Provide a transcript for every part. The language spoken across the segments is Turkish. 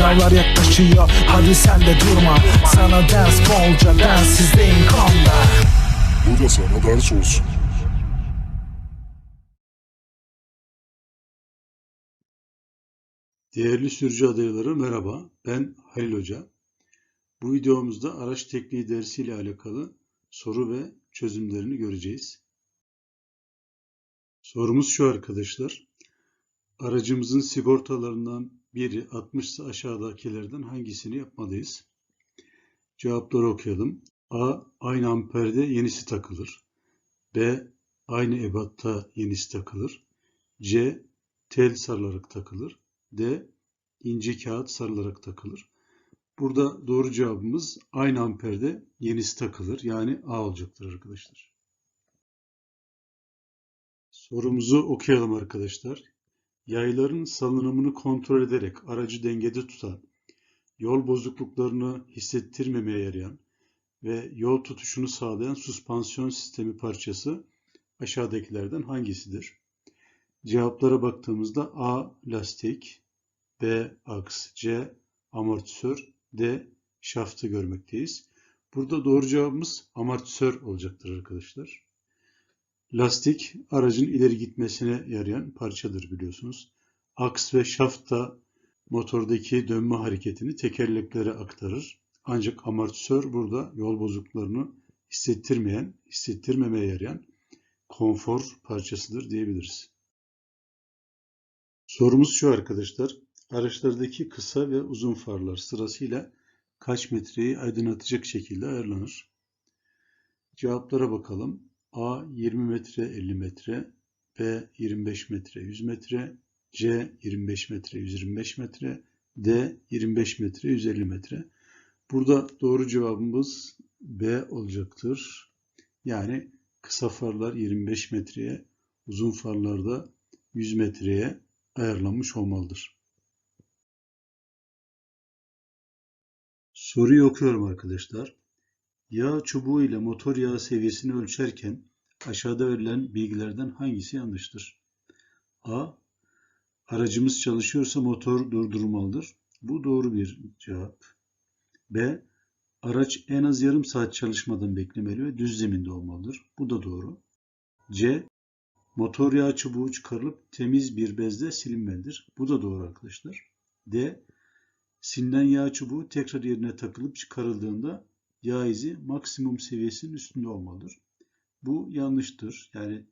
Sınavlar yaklaşıyor hadi sen de durma Sana ders bolca densizliğin konda Bu da sana ders olsun. Değerli sürücü adayları merhaba. Ben Halil Hoca. Bu videomuzda araç tekniği dersi ile alakalı soru ve çözümlerini göreceğiz. Sorumuz şu arkadaşlar. Aracımızın sigortalarından biri 60 ise aşağıdakilerden hangisini yapmalıyız? Cevapları okuyalım. A. Aynı amperde yenisi takılır. B. Aynı ebatta yenisi takılır. C. Tel sarılarak takılır. D. ince kağıt sarılarak takılır. Burada doğru cevabımız aynı amperde yenisi takılır. Yani A olacaktır arkadaşlar. Sorumuzu okuyalım arkadaşlar. Yayların salınımını kontrol ederek aracı dengede tutan, yol bozukluklarını hissettirmemeye yarayan ve yol tutuşunu sağlayan süspansiyon sistemi parçası aşağıdakilerden hangisidir? Cevaplara baktığımızda A. Lastik B. Aks C. Amortisör D. Şaftı görmekteyiz. Burada doğru cevabımız amortisör olacaktır arkadaşlar. Lastik aracın ileri gitmesine yarayan parçadır biliyorsunuz. Aks ve şaft da motordaki dönme hareketini tekerleklere aktarır. Ancak amortisör burada yol bozukluklarını hissettirmeyen, hissettirmemeye yarayan konfor parçasıdır diyebiliriz. Sorumuz şu arkadaşlar. Araçlardaki kısa ve uzun farlar sırasıyla kaç metreyi aydınlatacak şekilde ayarlanır? Cevaplara bakalım. A 20 metre 50 metre, B 25 metre 100 metre, C 25 metre 125 metre, D 25 metre 150 metre. Burada doğru cevabımız B olacaktır. Yani kısa farlar 25 metreye, uzun farlar da 100 metreye ayarlanmış olmalıdır. Soruyu okuyorum arkadaşlar. Yağ çubuğu ile motor yağı seviyesini ölçerken aşağıda verilen bilgilerden hangisi yanlıştır? A. Aracımız çalışıyorsa motor durdurulmalıdır. Bu doğru bir cevap. B. Araç en az yarım saat çalışmadan beklemeli ve düz zeminde olmalıdır. Bu da doğru. C. Motor yağı çubuğu çıkarılıp temiz bir bezle silinmelidir. Bu da doğru arkadaşlar. D. Silinen yağ çubuğu tekrar yerine takılıp çıkarıldığında yağ izi maksimum seviyesinin üstünde olmalıdır. Bu yanlıştır. Yani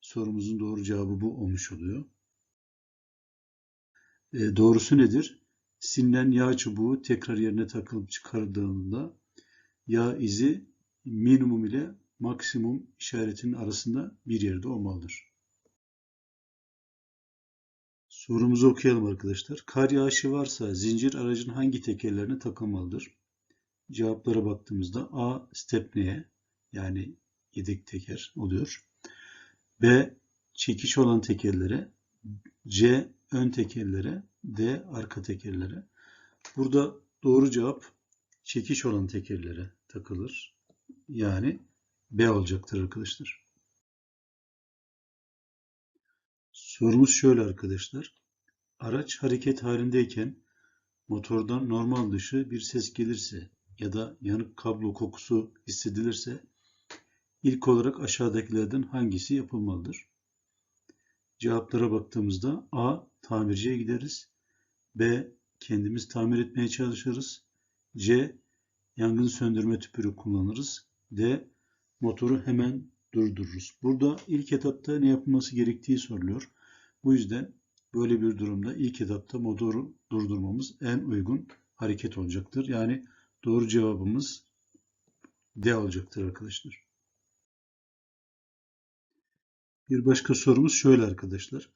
sorumuzun doğru cevabı bu olmuş oluyor. E, doğrusu nedir? Silinen yağ çubuğu tekrar yerine takılıp çıkarıldığında yağ izi minimum ile maksimum işaretinin arasında bir yerde olmalıdır. Sorumuzu okuyalım arkadaşlar. Kar yağışı varsa zincir aracın hangi tekerlerine takılmalıdır? Cevaplara baktığımızda A. Stepneye yani yedek teker oluyor. B. Çekiş olan tekerlere. C. Ön tekerlere. D. Arka tekerlere. Burada doğru cevap çekiş olan tekerlere takılır. Yani B olacaktır arkadaşlar. Sorumuz şöyle arkadaşlar. Araç hareket halindeyken motordan normal dışı bir ses gelirse ya da yanık kablo kokusu hissedilirse ilk olarak aşağıdakilerden hangisi yapılmalıdır? Cevaplara baktığımızda A. Tamirciye gideriz. B. Kendimiz tamir etmeye çalışırız. C. Yangın söndürme tüpürü kullanırız. D. Motoru hemen durdururuz. Burada ilk etapta ne yapılması gerektiği soruluyor. Bu yüzden böyle bir durumda ilk etapta motoru durdurmamız en uygun hareket olacaktır. Yani doğru cevabımız D olacaktır arkadaşlar. Bir başka sorumuz şöyle arkadaşlar.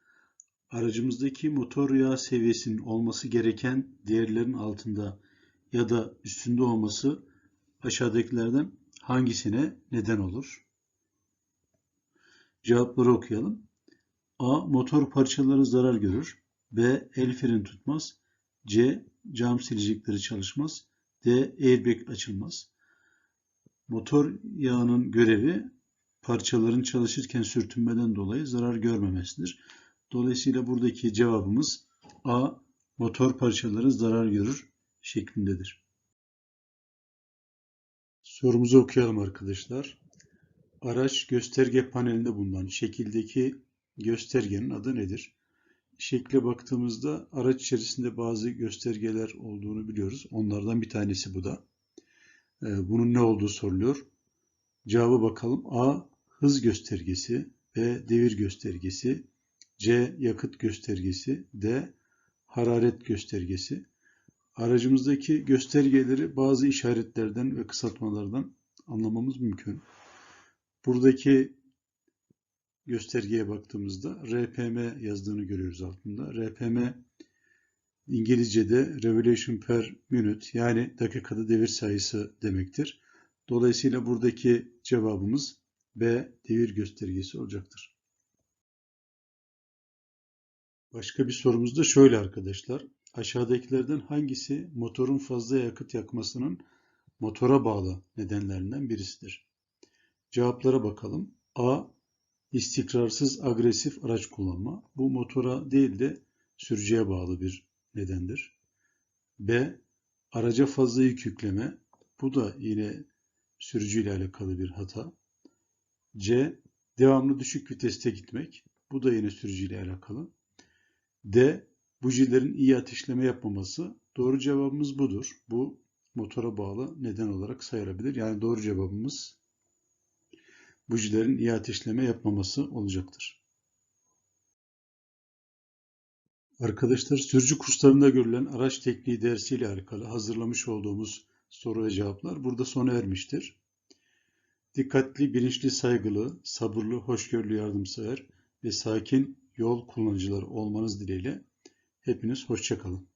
Aracımızdaki motor yağı seviyesinin olması gereken değerlerin altında ya da üstünde olması aşağıdakilerden hangisine neden olur? Cevapları okuyalım. A. Motor parçaları zarar görür. B. El freni tutmaz. C. Cam silecekleri çalışmaz. D. Airbag açılmaz. Motor yağının görevi parçaların çalışırken sürtünmeden dolayı zarar görmemesidir. Dolayısıyla buradaki cevabımız A. motor parçaları zarar görür şeklindedir. Sorumuzu okuyalım arkadaşlar. Araç gösterge panelinde bulunan şekildeki göstergenin adı nedir? Şekle baktığımızda araç içerisinde bazı göstergeler olduğunu biliyoruz. Onlardan bir tanesi bu da. Ee, Bunun ne olduğu soruluyor. Cevaba bakalım. A. Hız göstergesi. B. Devir göstergesi. C. Yakıt göstergesi. D. Hararet göstergesi. Aracımızdaki göstergeleri bazı işaretlerden ve kısaltmalardan anlamamız mümkün. Buradaki göstergeye baktığımızda RPM yazdığını görüyoruz altında. RPM İngilizce'de Revolution per Minute yani dakikada devir sayısı demektir. Dolayısıyla buradaki cevabımız B devir göstergesi olacaktır. Başka bir sorumuz da şöyle arkadaşlar. Aşağıdakilerden hangisi motorun fazla yakıt yakmasının motora bağlı nedenlerinden birisidir? Cevaplara bakalım. A. İstikrarsız agresif araç kullanma. Bu motora değil de sürücüye bağlı bir nedendir. B. Araca fazla yük yükleme. Bu da yine sürücüyle alakalı bir hata. C. Devamlı düşük viteste gitmek. Bu da yine sürücüyle alakalı. D. Bujilerin iyi ateşleme yapmaması. Doğru cevabımız budur. Bu motora bağlı neden olarak sayılabilir. Yani doğru cevabımız bujilerin iyi ateşleme yapmaması olacaktır. Arkadaşlar sürücü kurslarında görülen araç tekniği dersiyle alakalı hazırlamış olduğumuz soru ve cevaplar burada sona ermiştir. Dikkatli, bilinçli, saygılı, sabırlı, hoşgörülü, yardımsever ve sakin yol kullanıcıları olmanız dileğiyle hepiniz hoşçakalın.